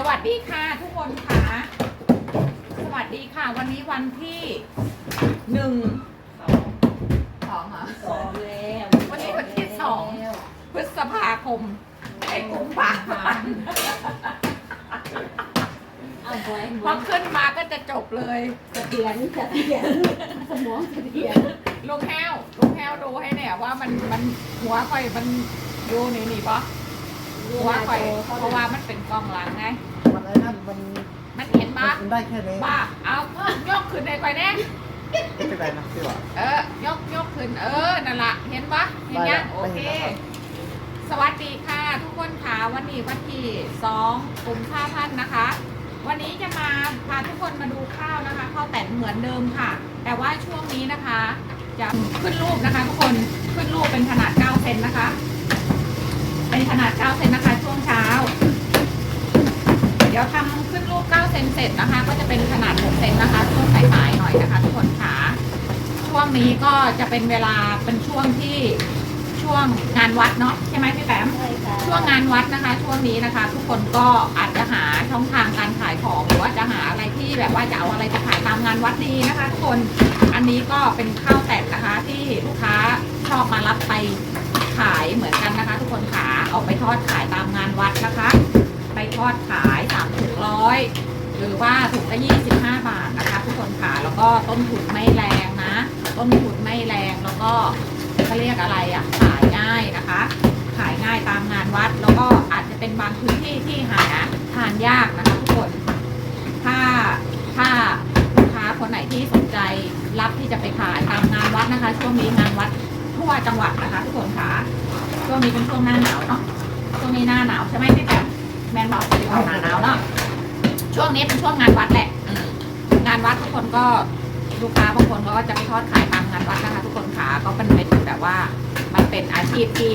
สวัสดีค่ะทุกคนค่ะ สวัสดีค่ะ วันนี้วันที่หนึ่งสองเหรอสองแล้ววันนี้วันที่สองพฤษภาคมไอ้กุมภาพันธ์เอาไว้พอขึ้นมาก็จะจบเลยสะเทือนสะเทือนสมองสะเทือนลุงแห้วลุงแห้วดูให้เนี่ยว่ามันมันหัวคอยมันดูนี่นี่ปะ หัวคอยเพราะว่ามันเป็นกล้องหลังไง มันไอ้นั่นมันมันเห็นปะมันได้แค่นี้ป้าเอายกขึ้นในคอยแน่ไม่เป็นไรนะพี่ว่าเออยกยกขึ้นเออนั่นละเห็นปะเห็นยังได้แล้วโอเคได้แล้วครับสวัสดีค่ะทุกคนค่ะวันนี้วันที่สองกุมภาพันธ์นะคะ วันนี้จะมาพาทุกคนมาดูข้าวนะคะข้าวแต่นเหมือนเดิมค่ะ แต่ว่าช่วงนี้นะคะ จะขึ้นรูปนะคะ ทุกคนขึ้นรูปเป็นขนาด9เซนนะคะ เป็นขนาด 9 เซนนะคะ ช่วงเช้า เดี๋ยวทำขึ้นรูป 9 เซนเสร็จนะคะ ก็จะเป็นขนาด 6 เซนนะคะ ช่วงสายๆหน่อยนะคะทุกคนค่ะช่วงนี้ก็จะเป็นเวลาเป็นช่วงที่ช่วงงานวัดเนาะใช่ไหมพี่แปมใช่ค่ะช่วงงานวัดนะคะ ช่วงนี้นะคะ ทุกคนก็อาจจะหาช่องทางการขายของหรือว่าจะหาอะไรที่แบบว่าจะเอาอะไรไปขายตามงานวัดดีนะคะ ทุกคนอันนี้ก็เป็นข้าวแต่นนะคะ ที่ลูกค้าชอบมารับไป ขายเหมือนกันนะคะ ทุกคนขาเอาไปทอดขายตามงานวัดนะคะ ไปทอดขายสามถุงร้อยหรือว่าถุงละยี่สิบห้าบาทนะคะ ทุกคนขาแล้วก็ต้นทุนไม่แรงนะ ต้นทุนไม่แรงแล้วก็เขาเรียกอะไรอะขายง่ายนะคะ ขายง่ายตามงานวัด แล้วก็อาจจะเป็นบางพื้นที่ที่หาทานยากนะคะทุกคนถ้าถ้าลูกค้าคนไหนที่สนใจรับที่จะไปขายตามงานวัดนะคะ ช่วงนี้งานวัด วจังหวัดนะคะทุกคนคะช่วงนี้เป็นช่วงหน้าหนาวเนาะช่วงนี้หน้าหนาวใช่ไหมพี่แป๊บแมนบอกเป็นหน้าหนาวเนาะช่วงนี้เป็นช่วงงานวัดแหละงานวัดทุกคนก็ลูกค้าบางคนเขาก็จะไปทอดขายตามงานวัดนะคะทุกคนค่ะก็เป็นเป็นแบบว่า มันเป็นอาชีพที่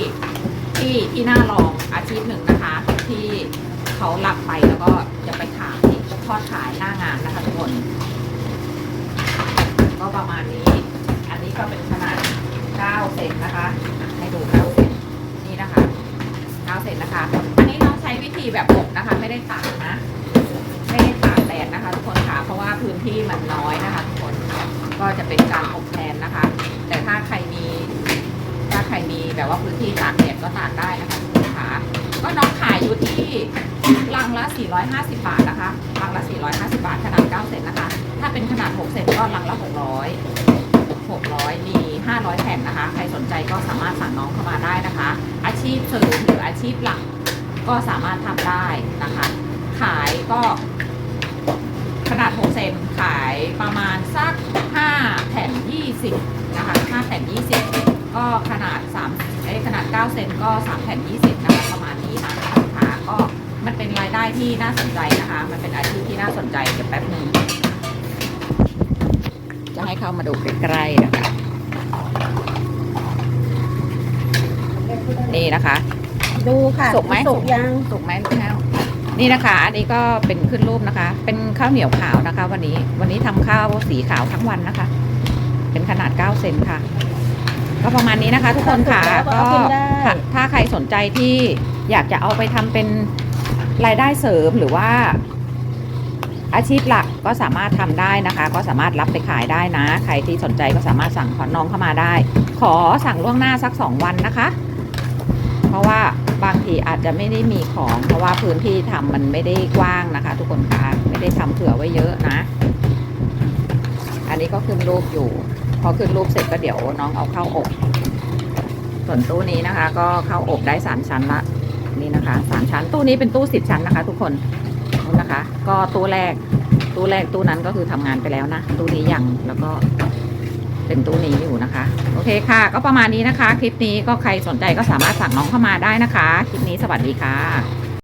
ที่ที่น่าลองอาชีพหนึ่งนะคะ ที่เขาหลับไปแล้วก็จะไปขายทอดขายหน้างานนะคะทุกคน ก็ประมาณนี้ อันนี้ก็เป็น ขนาด9เซนะคะ ให้ดู9เซนนี่นะคะ9เซนนะคะ อันนี้น้องใช้วิธีแบบอบนะคะ ไม่ได้ตากนะ ไม่ได้ตากแดดนะคะ ทุกคนค่ะ เพราะว่าพื้นที่มันน้อยนะคะทุกคน ก็จะเป็นการอบแทนนะคะ แต่ถ้าใครมี ถ้าใครมีแบบว่าพื้นที่ตากแดดก็ตากได้นะคะทุกคนค่ะ ก็น้องขายอยู่ที่ลังละ 450 บาทนะคะลังละ 450 บาทขนาด9เซนนะคะ ถ้าเป็นขนาด 6 เซนก็ลังละ 600 600มี ก็สามารถสั่งน้องเข้ามาได้นะคะ อาชีพเสริมหรืออาชีพหลักก็สามารถทำได้นะคะ ขายก็ขนาด6เซนขายประมาณสัก5แผ่น20นะคะ5แผ่น20 ก็ขนาด3เอ้ขนาด9เซนก็3แผ่น20นะคะประมาณนี้นะคะลูกค้าก็มันเป็นรายได้ที่น่าสนใจนะคะ มันเป็นอาชีพที่น่าสนใจเดี๋ยวแป๊บหนึงจะให้เข้ามาดูใกล้ๆนะคะ นี่นะคะ ดูค่ะสุกไหมสุกยังถูกไหมลูกแก้วนี่นะคะ อันนี้ก็เป็นขึ้นรูปนะคะ เป็นข้าวเหนียวขาวนะคะ วันนี้วันนี้ทำข้าวสีขาวทั้งวันนะคะ เป็นขนาด9เซนค่ะ ก็ประมาณนี้นะคะ ทุกคนค่ะแล้วก็ก็เอาขึ้นได้ถ้าถ้าใครสนใจที่อยากจะเอาไปทำเป็นรายได้เสริมหรือว่าอาชีพหลักก็สามารถทำได้นะคะ ก็สามารถรับไปขายได้นะ ใครที่สนใจก็สามารถสั่งขอน้องเข้ามาได้ ขอสั่งล่วงหน้าสักสองวันนะคะ เพราะว่าบางทีอาจจะไม่ได้มีของ เพราะว่าพื้นที่ทำมันไม่ได้กว้างนะคะ ทุกคนคะไม่ได้ทำเผื่อไว้เยอะนะ อันนี้ก็ขึ้นรูปอยู่ พอขึ้นรูปเสร็จก็เดี๋ยวน้องเอาเข้าอบ ส่วนตู้นี้นะคะ ก็เข้าอบได้สามชั้นละนี่นะคะสามชั้นตู้นี้เป็นตู้สิบชั้นนะคะ ทุกคนนี่นะคะ ก็ตู้แรกตู้แรกตู้นั้นก็คือทำงานไปแล้วนะตู้นี้ยังแล้วก็ เป็นตู้นี้อยู่นะคะ โอเคค่ะ ก็ประมาณนี้นะคะ คลิปนี้ก็ใครสนใจก็สามารถสั่งน้องเข้ามาได้นะคะ คลิปนี้สวัสดีค่ะ